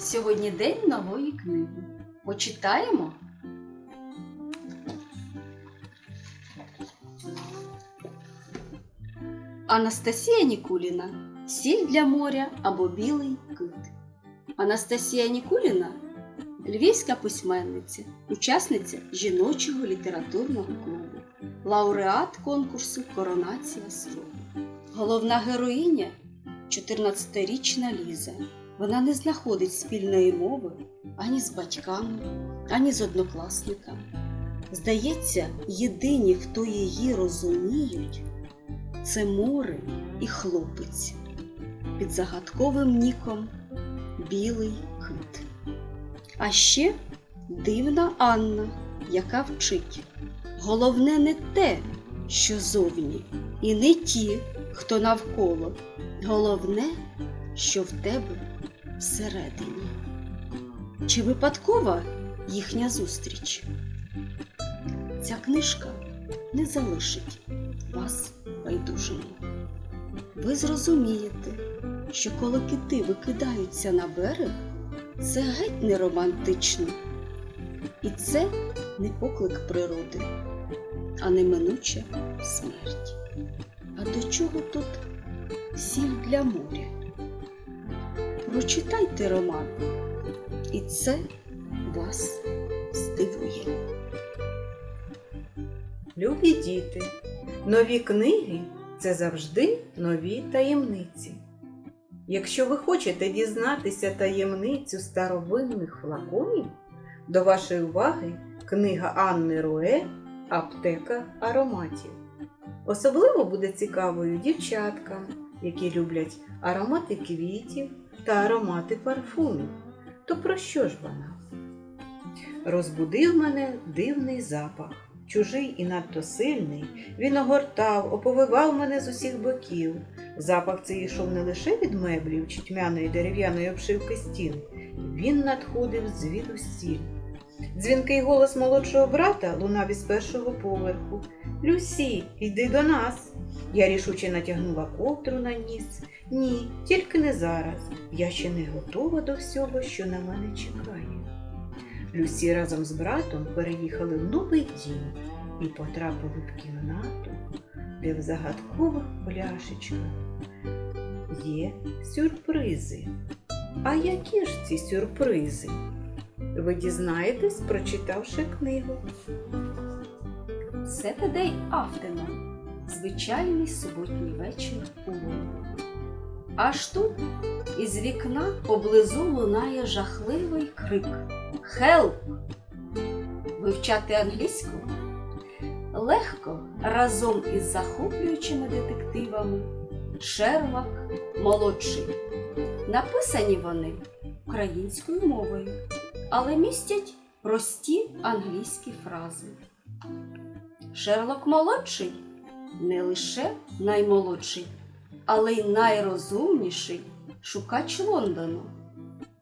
сьогодні день нової книги. Почитаємо? Анастасія Нікуліна Сіль для моря або білий кит. Анастасія Нікуліна львівська письменниця, учасниця жіночого літературного клубу, лауреат конкурсу Коронація слова. Головна героїня 14-річна Ліза. Вона не знаходить спільної мови ані з батьками, ані з однокласниками. Здається, єдині, хто її розуміють, це море і хлопець під загадковим ніком Білий кит. А ще дивна Анна, яка вчить. Головне не те, що зовні, і не ті, хто навколо. Головне, що в тебе всередині. Чи випадкова їхня зустріч? Ця книжка не залишить вас байдужими. Ви зрозумієте, що коли кити викидаються на берег, це геть не романтично. І це не поклик природи, а неминуча смерть. А до чого тут сіль для моря? Прочитайте роман, і це вас здивує. Любі діти, нові книги це завжди нові таємниці. Якщо ви хочете дізнатися таємницю старовинних флаконів, до вашої уваги книга Анни Руе Аптека ароматів. Особливо буде цікавою дівчаткам, які люблять аромати квітів та аромати парфумів. То про що ж вона? Розбудив мене дивний запах, чужий і надто сильний. Він огортав, оповивав мене з усіх боків. Запах цей йшов не лише від меблів чи тьмяної дерев'яної обшивки стін, він надходив звідусіль. Дзвінкий голос молодшого брата лунав із першого поверху. Люсі, йди до нас. Я рішуче натягнула ковдру на ніс. Ні, тільки не зараз. Я ще не готова до всього, що на мене чекає. Люсі разом з братом переїхали в новий дім і потрапили в кімнату, де в загадкових пляшечках є сюрпризи. А які ж ці сюрпризи? Ви дізнаєтесь, прочитавши книгу. Saturday Afternoon – звичайний суботній вечір у Лондоні. Аж тут із вікна поблизу лунає жахливий крик Хелп! Вивчати англійську легко разом із захоплюючими детективами Шерлок молодший. Написані вони українською мовою, але містять прості англійські фрази. Шерлок молодший не лише наймолодший, але й найрозумніший шукач Лондону.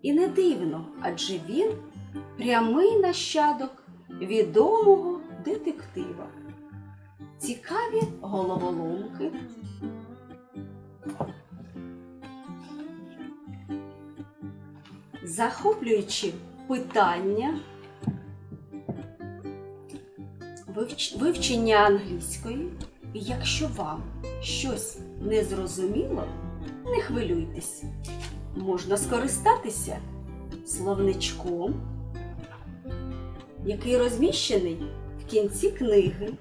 І не дивно, адже він прямий нащадок відомого детектива. Цікаві головоломки. Захоплюючи питання вивчення англійської, і якщо вам щось не зрозуміло, не хвилюйтесь. Можна скористатися словничком, який розміщений в кінці книги.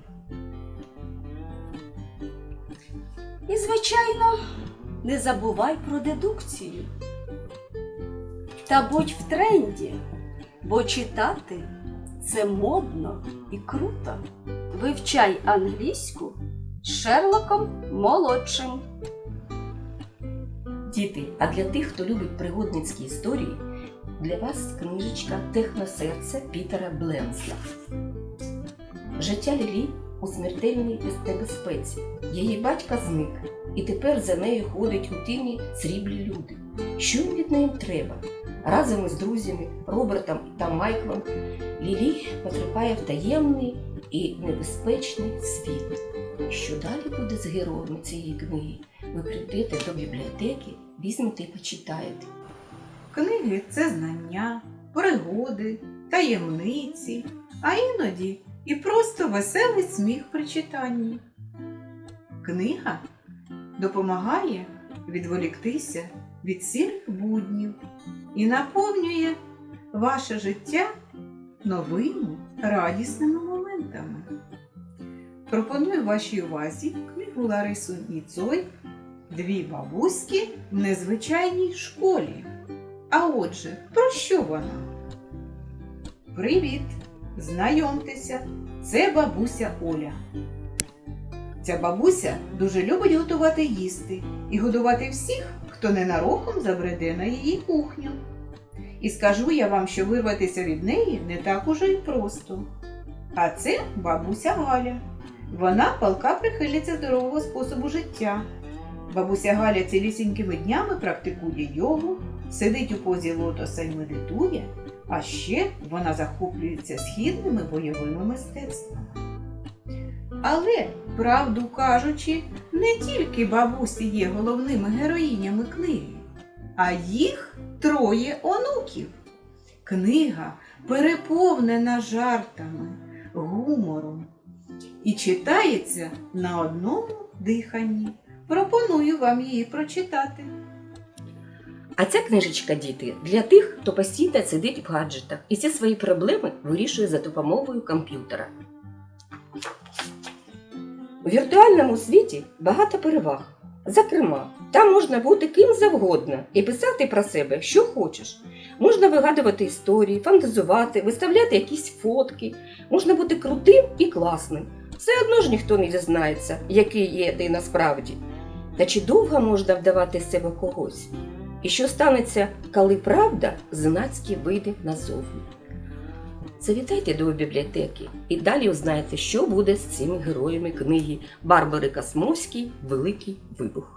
І, звичайно, не забувай про дедукцію. Та будь в тренді, бо читати це модно і круто. Вивчай англійську з Шерлоком молодшим. Діти, а для тих, хто любить пригодницькі історії, для вас книжечка Техносерце Пітера Бленсла. Життя Лілі у смертельній небезпеці. Її батька зник, і тепер за нею ходять у тимі сріблі люди. Що їм від неї треба? Разом із друзями Робертом та Майклом Лілі потрапляє в таємний і небезпечний світ. Що далі буде з героями цієї книги? Ви прийдете до бібліотеки, візьмете і почитаєте. Книги це знання, пригоди, таємниці, а іноді і просто веселий сміх при читанні. Книга допомагає відволіктися від сірих буднів і наповнює ваше життя новими радісними моментами. Пропоную вашій увазі книгу Ларису Ніцой Дві бабуськи в незвичайній школі. А отже, про що вона? Привіт! Знайомтеся, це бабуся Оля. Ця бабуся дуже любить готувати їсти і годувати всіх, хто ненароком забреде на її кухню. І скажу я вам, що вирватися від неї не так уже й просто. А це бабуся Галя. Вона палка прихильниця здорового способу життя. Бабуся Галя цілісінькими днями практикує йогу, сидить у позі лотоса і медитує, а ще вона захоплюється східними бойовими мистецтвами. Але, правду кажучи, не тільки бабусі є головними героїнями книги, а їх троє онуків. Книга переповнена жартами, гумором і читається на одному диханні. Пропоную вам її прочитати. А ця книжечка, діти, для тих, хто постійно сидить в гаджетах і всі свої проблеми вирішує за допомогою комп'ютера. У віртуальному світі багато переваг. Зокрема, там можна бути ким завгодно і писати про себе, що хочеш. Можна вигадувати історії, фантазувати, виставляти якісь фотки, можна бути крутим і класним. Все одно ж ніхто не дізнається, який є ти насправді. Та чи довго можна вдавати себе когось? І що станеться, коли правда знацьки вийде назовні? Завітайте до бібліотеки і далі узнаєте, що буде з цими героями книги Барбари Космовській Великий вибух.